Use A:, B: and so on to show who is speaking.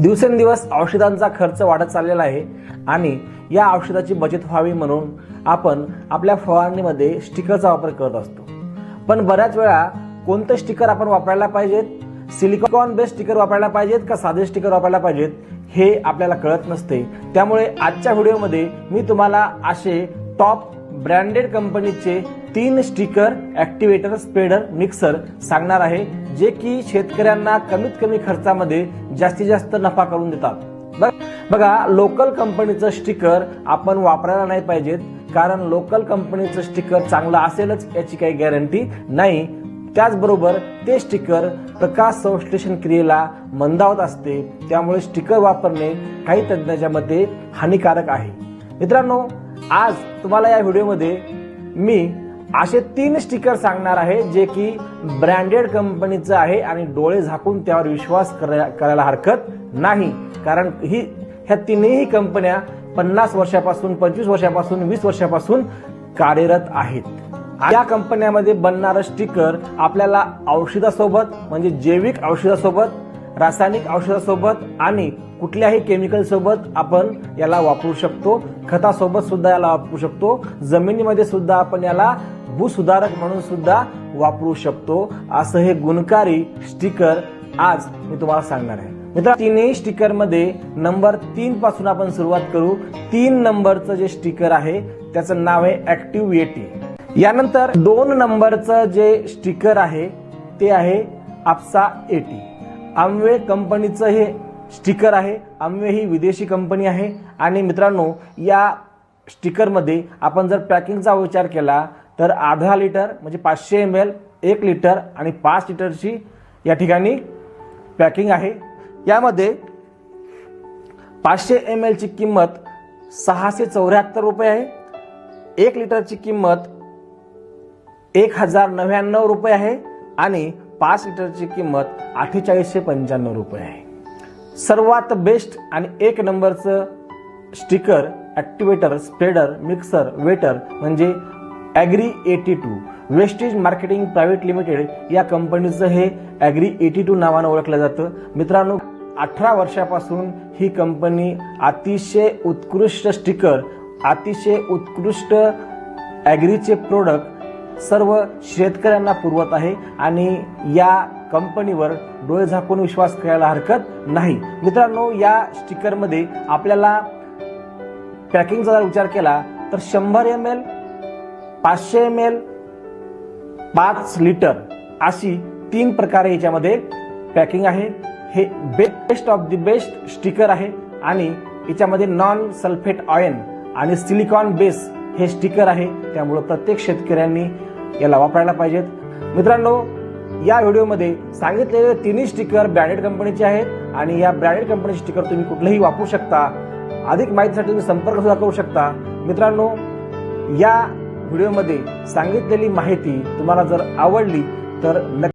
A: दिवसेंदिवस औषधांचा खर्च वाढत चाललेला आहे आणि या औषधाची बचत व्हावी म्हणून आपण आपल्या फवारणीमध्ये स्टिकरचा वापर करत असतो. पण बऱ्याच वेळा कोणतं स्टिकर आपण वापरायला पाहिजेत? सिलिकॉन बेस्ड स्टिकर वापरायला पाहिजेत का साधे स्टिकर वापरायला पाहिजेत? हे आपल्याला कळत नसते. त्यामुळे आजच्या व्हिडिओमध्ये मी तुम्हाला असे टॉप ब्रँडेड कंपनीचे तीन स्टिकर ऍक्टिव्हेटर स्प्रेडर मिक्सर सांगणार आहे जे की शेतकऱ्यांना कमीत कमी खर्चामध्ये जास्तीत जास्त नफा करून देतात. बघा लोकल कंपनीचं स्टिकर आपण वापरायला नाही पाहिजेत कारण लोकल कंपनीचं स्टिकर चांगलं असेलच याची काही गॅरंटी नाही. त्याचबरोबर ते स्टिकर प्रकाश संश्लेषण क्रियेला मंदावत असते त्यामुळे स्टिकर वापरणे काही तज्ज्ञाच्या मते हानिकारक आहे. मित्रांनो आज तुम्हाला या व्हिडिओमध्ये मी असे तीन स्टिकर सांगणार आहे जे की ब्रँडेड कंपनीचं आहे आणि डोळे झाकून त्यावर विश्वास करायला हरकत नाही. कारण ही ह्या तीनही कंपन्या पन्नास वर्षापासून पंचवीस वर्षापासून वीस वर्षापासून कार्यरत आहेत. या कंपन्यामध्ये बनणारं स्टिकर आपल्याला औषधासोबत म्हणजे जैविक औषधासोबत रासायनिक औषधासोबत आणि कुठल्याही केमिकल सोबत आपण याला वापरू शकतो. खतासोबत सुद्धा याला वापरू शकतो. जमिनीमध्ये सुद्धा आपण याला भूसुधारक म्हणून सुद्धा वापरू शकतो. असं हे गुणकारी स्टिकर आज मी तुम्हाला सांगणार आहे. मित्र तिन्ही स्टिकरमध्ये नंबर तीन पासून आपण सुरुवात करू. तीन नंबरचं जे स्टिकर आहे त्याचं नाव आहे ऍक्टिव्ह एटी यानंतर दोन नंबरचं जे स्टिकर आहे ते आहे आपसा एटी आमवे कंपनीचं हे स्टिकर आहे. आमवे ही विदेशी कंपनी आहे. आणि मित्रांनो या स्टिकरमध्ये आपण जर पॅकिंगचा विचार केला तर अर्धा लिटर म्हणजे पाचशे एम एल एक लिटर आणि पाच लिटरची या ठिकाणी पॅकिंग आहे. यामध्ये पाचशे एम एलची किंमत सहाशे चौऱ्याहत्तर रुपये आहे. एक लिटरची किंमत एक हजार नव्याण्णव रुपये आहे. आणि पाच लिटरची किंमत अठ्ठेचाळीसशे पंच्याण्णव रुपये आहे. सर्वात बेस्ट आणि एक नंबरचं sticker activator spreader mixer wetter म्हणजे agri eighty two wastage marketing private limited या कंपनीचं हे ॲग्री एटी टू नावानं ओळखलं जातं. मित्रांनो अठरा वर्षापासून ही कंपनी अतिशय उत्कृष्ट स्टिकर अतिशय उत्कृष्ट ॲग्रीचे प्रोडक्ट सर्व शेतकऱ्यांना पुरवत आहे आणि या कंपनीवर डोळे झाकून विश्वास करायला हरकत नाही. मित्रांनो या स्टिकरमध्ये आपल्याला पॅकिंगचा जर विचार केला तर शंभर एम एल पाचशे एम एल पाच लिटर अशी तीन प्रकारे याच्यामध्ये पॅकिंग आहे. हे best of the best sticker आहे आणि याच्यामध्ये नॉन सल्फेट ऑयन आणि सिलिकॉन बेस हे स्टिकर आहे त्यामुळं प्रत्येक शेतकऱ्यांनी याला वापरायला पाहिजेत. मित्रांनो या व्हिडिओमध्ये सांगितलेले तिन्ही स्टिकर ब्रँडेड कंपनीचे आहेत आणि या ब्रँडेड कंपनीचे स्टिकर तुम्ही कुठलेही वापरू शकता. अधिक माहितीसाठी तुम्ही संपर्क सुद्धा करू शकता. मित्रांनो या व्हिडिओमध्ये सांगितलेली माहिती तुम्हाला जर आवडली तर नक्की